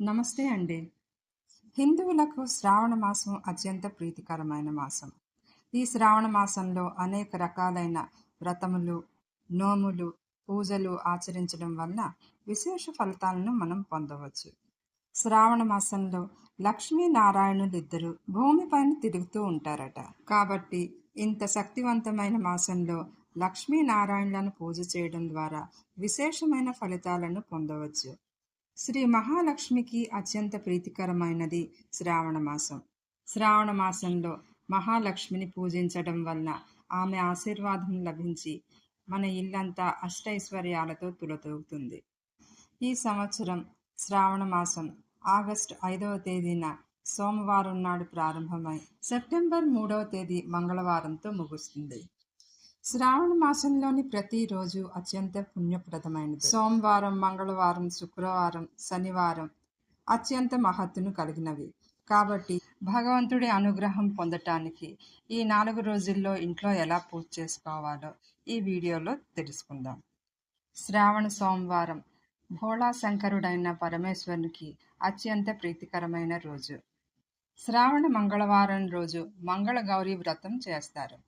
నమస్తే అండి. హిందువులకు శ్రావణ మాసం అత్యంత ప్రీతికరమైన మాసం. ఈ శ్రావణ మాసంలో అనేక రకాలైన వ్రతములు నోములు పూజలు ఆచరించడం వల్ల విశేష ఫలితాలను మనం పొందవచ్చు. శ్రావణ మాసంలో లక్ష్మీనారాయణులు ఇద్దరు భూమిపైన తిరుగుతూ ఉంటారట. కాబట్టి ఇంత శక్తివంతమైన మాసంలో లక్ష్మీనారాయణులను పూజ చేయడం ద్వారా విశేషమైన ఫలితాలను పొందవచ్చు. శ్రీ మహాలక్ష్మికి అత్యంత ప్రీతికరమైనది శ్రావణ మాసం. శ్రావణ మాసంలో మహాలక్ష్మిని పూజించడం వలన ఆమె ఆశీర్వాదం లభించి మన ఇల్లంతా అష్టైశ్వర్యాలతో తులతూగుతుంది ఈ సంవత్సరం శ్రావణ మాసం ఆగస్టు ఐదవ తేదీన సోమవారం నాడు ప్రారంభమై సెప్టెంబర్ మూడవ తేదీ మంగళవారంతో ముగుస్తుంది. శ్రావణ మాసంలోని ప్రతిరోజు అత్యంత పుణ్యప్రదమైనది. సోమవారం మంగళవారం శుక్రవారం శనివారం అత్యంత మహత్తును కలిగినవి. కాబట్టి భగవంతుడి అనుగ్రహం పొందటానికి ఈ నాలుగు రోజుల్లో ఇంట్లో ఎలా పూజ చేసుకోవాలో ఈ వీడియోలో తెలుసుకుందాం. శ్రావణ సోమవారం భోళా శంకరుడైన పరమేశ్వరునికి అత్యంత ప్రీతికరమైన రోజు. శ్రావణ మంగళవారం రోజు మంగళ గౌరీ వ్రతం చేస్తారు.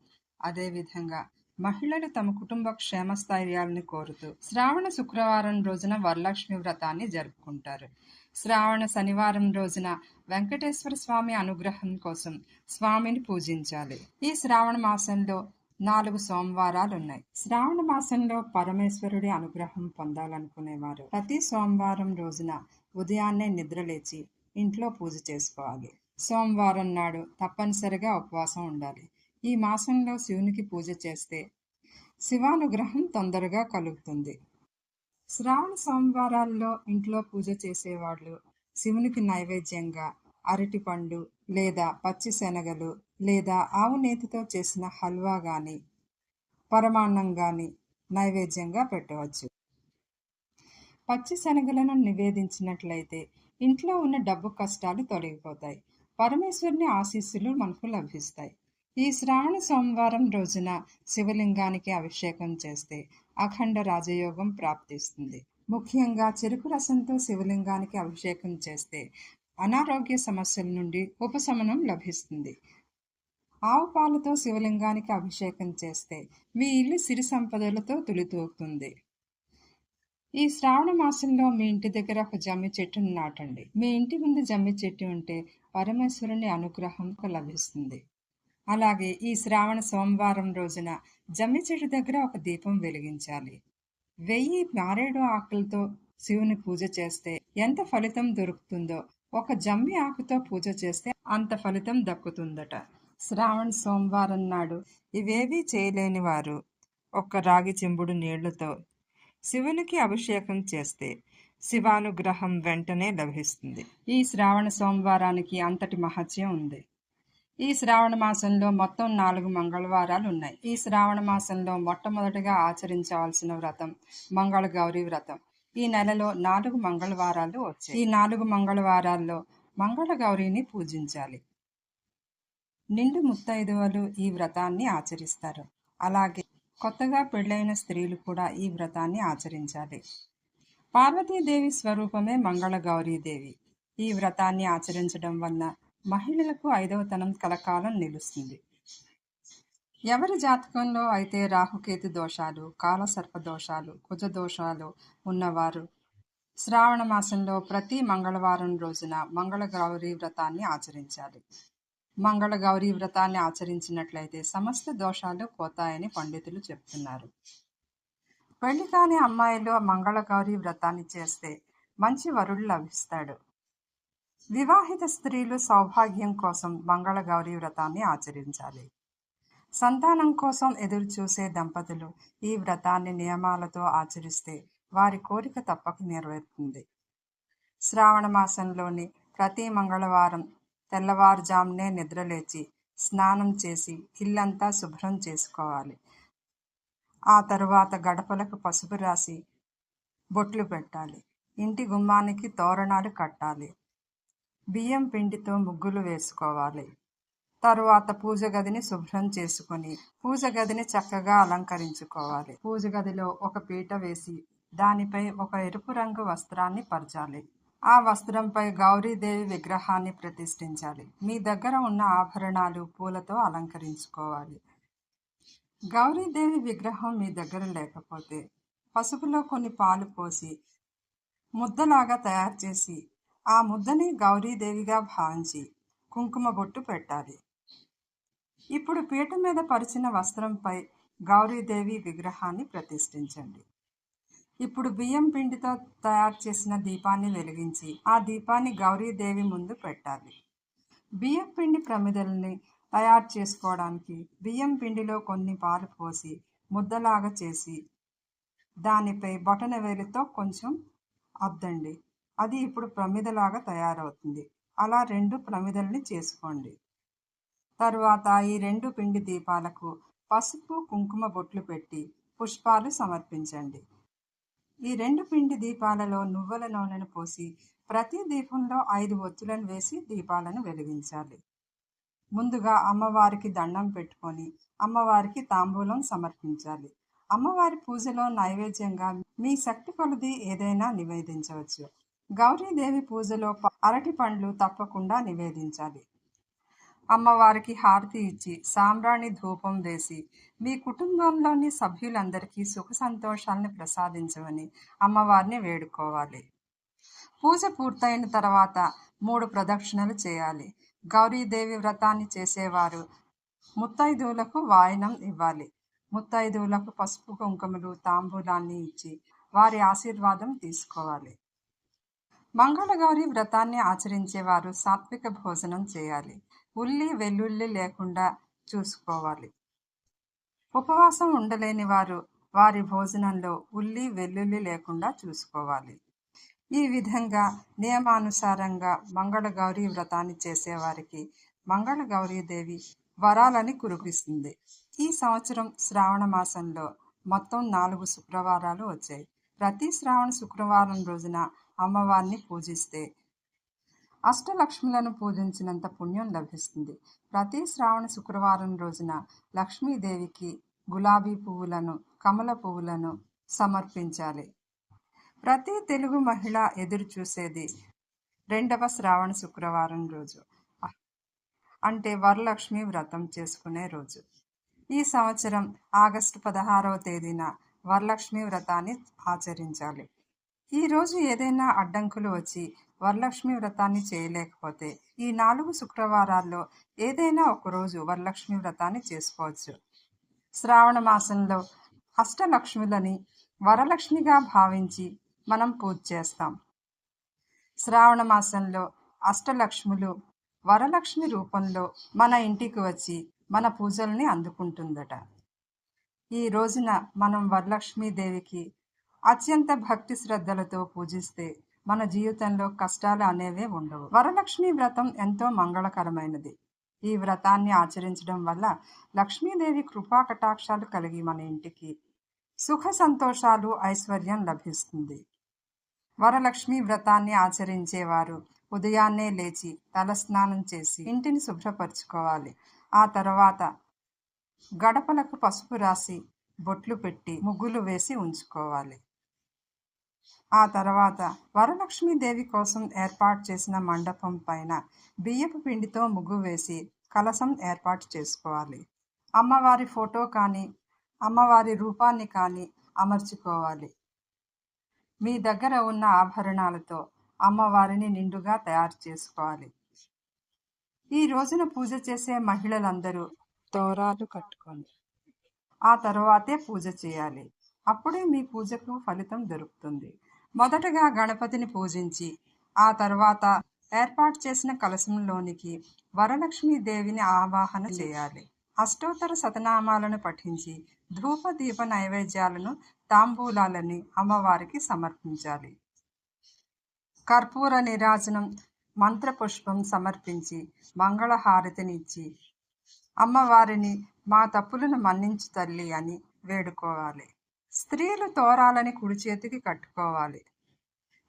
అదేవిధంగా మహిళలు తమ కుటుంబ క్షేమస్థైర్యాలను కోరుతూ శ్రావణ శుక్రవారం రోజున వరలక్ష్మి వ్రతాన్ని జరుపుకుంటారు. శ్రావణ శనివారం రోజున వెంకటేశ్వర స్వామి అనుగ్రహం కోసం స్వామిని పూజించాలి. ఈ శ్రావణ మాసంలో నాలుగు సోమవారాలు ఉన్నాయి శ్రావణ మాసంలో పరమేశ్వరుడి అనుగ్రహం పొందాలనుకునేవారు. ప్రతి సోమవారం రోజున ఉదయాన్నే నిద్రలేచి ఇంట్లో పూజ చేసుకోవాలి. సోమవారం నాడు తప్పనిసరిగా ఉపవాసం ఉండాలి. ఈ మాసంలో శివునికి పూజ చేస్తే శివానుగ్రహం తొందరగా కలుగుతుంది. శ్రావణ సోమవారాల్లో ఇంట్లో పూజ చేసేవాళ్ళు శివునికి నైవేద్యంగా అరటిపండు లేదా పచ్చి శనగలు లేదా ఆవు నేతితో చేసిన హల్వా కానీ పరమాన్నం కానీ నైవేద్యంగా పెట్టవచ్చు. పచ్చి శనగలను నివేదించినట్లయితే ఇంట్లో ఉన్న డబ్బు కష్టాలు తొలగిపోతాయి. పరమేశ్వరుని ఆశీస్సులు మనకు లభిస్తాయి. ఈ శ్రావణ సోమవారం రోజున శివలింగానికి అభిషేకం చేస్తే అఖండ రాజయోగం ప్రాప్తిస్తుంది. ముఖ్యంగా చెరుకు రసంతో శివలింగానికి అభిషేకం చేస్తే అనారోగ్య సమస్యల నుండి ఉపశమనం లభిస్తుంది. ఆవు పాలతో శివలింగానికి అభిషేకం చేస్తే మీ ఇల్లు సిరి సంపదలతో తులితూగుతుంది ఈ శ్రావణ మాసంలో మీ ఇంటి దగ్గర ఒక జమ్మి చెట్టును నాటండి. మీ ఇంటి ముందు జమ్మి చెట్టు ఉంటే పరమేశ్వరుని అనుగ్రహం లభిస్తుంది. అలాగే ఈ శ్రావణ సోమవారం రోజున జమ్మి చెట్టు దగ్గర ఒక దీపం వెలిగించాలి. వెయ్యి మారేడు ఆకులతో శివుని పూజ చేస్తే ఎంత ఫలితం దొరుకుతుందో ఒక జమ్మి ఆకుతో పూజ చేస్తే అంత ఫలితం దక్కుతుందట. శ్రావణ సోమవారం నాడు ఇవేవీ చేయలేని వారు ఒక్క రాగి చెంబుడు నీళ్ళతో శివునికి అభిషేకం చేస్తే శివానుగ్రహం వెంటనే లభిస్తుంది. ఈ శ్రావణ సోమవారానికి అంతటి మహత్యం ఉంది. ఈ శ్రావణ మాసంలో మొత్తం నాలుగు మంగళవారాలు ఉన్నాయి. ఈ శ్రావణ మాసంలో మొట్టమొదటిగా ఆచరించవలసిన వ్రతం మంగళ గౌరీ వ్రతం. ఈ నెలలో నాలుగు మంగళవారాలు వచ్చాయి. ఈ నాలుగు మంగళవారాల్లో మంగళ గౌరీని పూజించాలి. నిండు ముత్తైదువలు ఈ వ్రతాన్ని ఆచరిస్తారు. అలాగే కొత్తగా పెళ్ళైన స్త్రీలు కూడా ఈ వ్రతాన్ని ఆచరించాలి. పార్వతీదేవి స్వరూపమే మంగళ గౌరీదేవి ఈ వ్రతాన్ని ఆచరించడం వల్ల మహిళలకు ఐదవతనం కలకాలం నిలుస్తుంది. ఎవరి జాతకంలో అయితే రాహుకేతు దోషాలు కాలసర్ప దోషాలు కుజ దోషాలు ఉన్నవారు శ్రావణ మాసంలో ప్రతి మంగళవారం రోజున మంగళ గౌరీ వ్రతాన్ని ఆచరించాలి. మంగళ గౌరీ వ్రతాన్ని ఆచరించినట్లయితే సమస్త దోషాలు పోతాయని పండితులు చెప్తున్నారు. పెళ్ళి కాని అమ్మాయిలు మంగళ గౌరీ వ్రతాన్ని చేస్తే మంచి వరుడు లభిస్తాడు. వివాహిత స్త్రీలు సౌభాగ్యం కోసం మంగళగౌరీ వ్రతాన్ని ఆచరించాలి. సంతానం కోసం ఎదురు చూసే దంపతులు ఈ వ్రతాన్ని నియమాలతో ఆచరిస్తే వారి కోరిక తప్పక నెరవేరుతుంది. శ్రావణ మాసంలోని ప్రతి మంగళవారం తెల్లవారుజామునే నిద్రలేచి స్నానం చేసి ఇల్లంతా శుభ్రం చేసుకోవాలి. ఆ తరువాత గడపలకు పసుపు రాసి బొట్లు పెట్టాలి. ఇంటి గుమ్మానికి తోరణాలు కట్టాలి. బియ్యం పిండితో ముగ్గులు వేసుకోవాలి. తరువాత పూజ గదిని శుభ్రం చేసుకొని పూజ గదిని చక్కగా అలంకరించుకోవాలి. పూజ గదిలో ఒక పీట వేసి దానిపై ఒక ఎరుపు రంగు వస్త్రాన్ని పరచాలి. ఆ వస్త్రంపై గౌరీదేవి విగ్రహాన్ని ప్రతిష్ఠించాలి. మీ దగ్గర ఉన్న ఆభరణాలు పూలతో అలంకరించుకోవాలి. గౌరీదేవి విగ్రహం మీ దగ్గర లేకపోతే పసుపులో కొన్ని పాలు పోసి ముద్దలాగా తయారు చేసి ఆ ముద్దని గౌరీదేవిగా భావించి కుంకుమ బొట్టు పెట్టాలి. ఇప్పుడు పీట మీద పరిచిన వస్త్రంపై గౌరీదేవి విగ్రహాన్ని ప్రతిష్ఠించండి. ఇప్పుడు బియ్యం పిండితో తయారు చేసిన దీపాన్ని వెలిగించి ఆ దీపాన్ని గౌరీదేవి ముందు పెట్టాలి. బియ్యం పిండి ప్రమిదల్ని తయారు చేసుకోవడానికి బియ్యం పిండిలో కొన్ని పాలు పోసి ముద్దలాగా చేసి దానిపై బొటన వేలితో కొంచెం అద్దండి. అది ఇప్పుడు ప్రమిదలాగా తయారవుతుంది. అలా రెండు ప్రమిదల్ని చేసుకోండి. తరువాత ఈ రెండు పిండి దీపాలకు పసుపు కుంకుమ బొట్లు పెట్టి పుష్పాలు సమర్పించండి. ఈ రెండు పిండి దీపాలలో నువ్వుల నూనెను పోసి ప్రతి దీపంలో ఐదు ఒత్తులను వేసి దీపాలను వెలిగించాలి. ముందుగా అమ్మవారికి దండం పెట్టుకొని అమ్మవారికి తాంబూలం సమర్పించాలి. అమ్మవారి పూజలో నైవేద్యంగా మీ శక్తి కొలది ఏదైనా నివేదించవచ్చు. గౌరీదేవి పూజలో అరటి పండ్లు తప్పకుండా నివేదించాలి. అమ్మవారికి హారతి ఇచ్చి సాంబ్రాణి ధూపం వేసి మీ కుటుంబంలోని సభ్యులందరికీ సుఖ సంతోషాలను ప్రసాదించమని అమ్మవారిని వేడుకోవాలి. పూజ పూర్తయిన తర్వాత మూడు ప్రదక్షిణలు చేయాలి. గౌరీదేవి వ్రతాన్ని చేసేవారు ముత్తైదువులకు వాయనం ఇవ్వాలి. ముత్తైదువులకు పసుపు కుంకుమలు తాంబూలాన్ని ఇచ్చి వారి ఆశీర్వాదం తీసుకోవాలి. మంగళగౌరి వ్రతాన్ని ఆచరించేవారు సాత్విక భోజనం చేయాలి. ఉల్లి వెల్లుల్లి లేకుండా చూసుకోవాలి. ఉపవాసం ఉండలేని వారు వారి భోజనంలో ఉల్లి వెల్లుల్లి లేకుండా చూసుకోవాలి. ఈ విధంగా నియమానుసారంగా మంగళగౌరి వ్రతాన్ని చేసేవారికి మంగళగౌరీదేవి వరాలని కురిపిస్తుంది. ఈ సంవత్సరం శ్రావణ మాసంలో మొత్తం నాలుగు శుక్రవారాలు వచ్చాయి. ప్రతి శ్రావణ శుక్రవారం రోజున అమ్మవారిని పూజిస్తే అష్టలక్ష్ములను పూజించినంత పుణ్యం లభిస్తుంది. ప్రతి శ్రావణ శుక్రవారం రోజున లక్ష్మీదేవికి గులాబీ పువ్వులను కమల పువ్వులను సమర్పించాలి. ప్రతి తెలుగు మహిళ ఎదురు చూసేది రెండవ శ్రావణ శుక్రవారం రోజు. అంటే వరలక్ష్మి వ్రతం చేసుకునే రోజు. ఈ సంవత్సరం ఆగస్టు పదహారవ తేదీన వరలక్ష్మి వ్రతాన్ని ఆచరించాలి. ఈరోజు ఏదైనా అడ్డంకులు వచ్చి వరలక్ష్మి వ్రతాన్ని చేయలేకపోతే ఈ నాలుగు శుక్రవారాల్లో ఏదైనా ఒకరోజు వరలక్ష్మి వ్రతాన్ని చేసుకోవచ్చు. శ్రావణ మాసంలో అష్టలక్ష్ములని వరలక్ష్మిగా భావించి మనం పూజ చేస్తాం. శ్రావణ మాసంలో అష్టలక్ష్ములు వరలక్ష్మి రూపంలో మన ఇంటికి వచ్చి మన పూజల్ని అందుకుంటుందట. ఈ రోజున మనం వరలక్ష్మీదేవికి అత్యంత భక్తి శ్రద్ధలతో పూజిస్తే మన జీవితంలో కష్టాలు అనేవే ఉండవు. వరలక్ష్మి వ్రతం ఎంతో మంగళకరమైనది. ఈ వ్రతాన్ని ఆచరించడం వల్ల లక్ష్మీదేవి కృపా కటాక్షాలు కలిగి మన ఇంటికి సుఖ సంతోషాలు ఐశ్వర్యం లభిస్తుంది. వరలక్ష్మి వ్రతాన్ని ఆచరించేవారు ఉదయాన్నే లేచి తలస్నానం చేసి ఇంటిని శుభ్రపరచుకోవాలి. ఆ తర్వాత గడపలకు పసుపు రాసి బొట్లు పెట్టి ముగ్గులు వేసి ఉంచుకోవాలి. ఆ తర్వాత వరలక్ష్మీదేవి కోసం ఏర్పాటు చేసిన మండపం పైన బియ్యపు పిండితో ముగ్గు వేసి కలసం ఏర్పాటు చేసుకోవాలి. అమ్మవారి ఫోటో కానీ అమ్మవారి రూపాన్ని కానీ అమర్చుకోవాలి. మీ దగ్గర ఉన్న ఆభరణాలతో అమ్మవారిని నిండుగా తయారు చేసుకోవాలి. ఈ రోజున పూజ చేసే మహిళలందరూ తోరాలు కట్టుకోండి. ఆ తర్వాతే పూజ చేయాలి. అప్పుడే మీ పూజకు ఫలితం దొరుకుతుంది. మొదటగా గణపతిని పూజించి ఆ తర్వాత ఏర్పాటు చేసిన కలశంలోనికి వరలక్ష్మి దేవిని ఆవాహన చేయాలి. అష్టోత్తర శతనామాలను పఠించి ధూప దీప నైవేద్యాలను తాంబూలాలని అమ్మవారికి సమర్పించాలి. కర్పూర నిరాజనం మంత్రపుష్పం సమర్పించి మంగళహారతినిచ్చి అమ్మవారిని మా తప్పులను మన్నించు తల్లి అని వేడుకోవాలి. స్త్రీలు తోరాలని కుడి చేతికి కట్టుకోవాలి.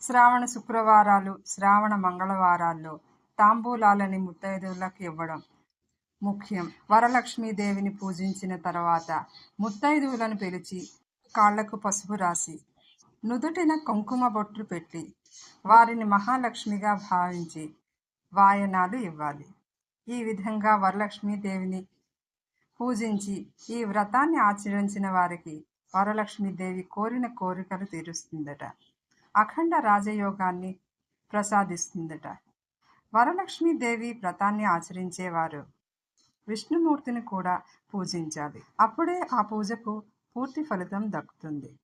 శ్రావణ శుక్రవారాలు శ్రావణ మంగళవారాల్లో తాంబూలాలని ముత్తైదువులకు ఇవ్వడం ముఖ్యం. వరలక్ష్మీదేవిని పూజించిన తర్వాత ముత్తైదువులను పిలిచి కాళ్ళకు పసుపు రాసి నుదుటిన కుంకుమ బొట్లు పెట్టి వారిని మహాలక్ష్మిగా భావించి వాయనాలు ఇవ్వాలి. ఈ విధంగా వరలక్ష్మీదేవిని పూజించి ఈ వ్రతాన్ని ఆచరించిన వారికి వరలక్ష్మీదేవి కోరిన కోరికలు తీరుస్తుందట. అఖండ రాజయోగాన్ని ప్రసాదిస్తుందట. వరలక్ష్మీదేవి వ్రతాన్ని ఆచరించేవారు. విష్ణుమూర్తిని కూడా పూజించాలి. అప్పుడే ఆ పూజకు పూర్తి ఫలితం దక్కుతుంది.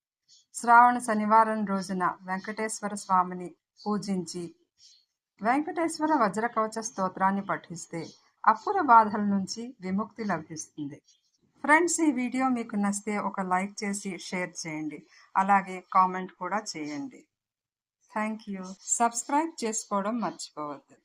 శ్రావణ శనివారం రోజున వెంకటేశ్వర స్వామిని పూజించి వెంకటేశ్వర వజ్రకవచ స్తోత్రాన్ని పఠిస్తే అప్పుల బాధల నుంచి విముక్తి లభిస్తుంది. ఫ్రెండ్స్ ఈ వీడియో మీకు నచ్చితే ఒక లైక్ చేసి షేర్ చేయండి. అలాగే కామెంట్ కూడా చేయండి. Thank you. సబ్స్క్రైబ్ చేసుకోవడం మర్చిపోవద్దు.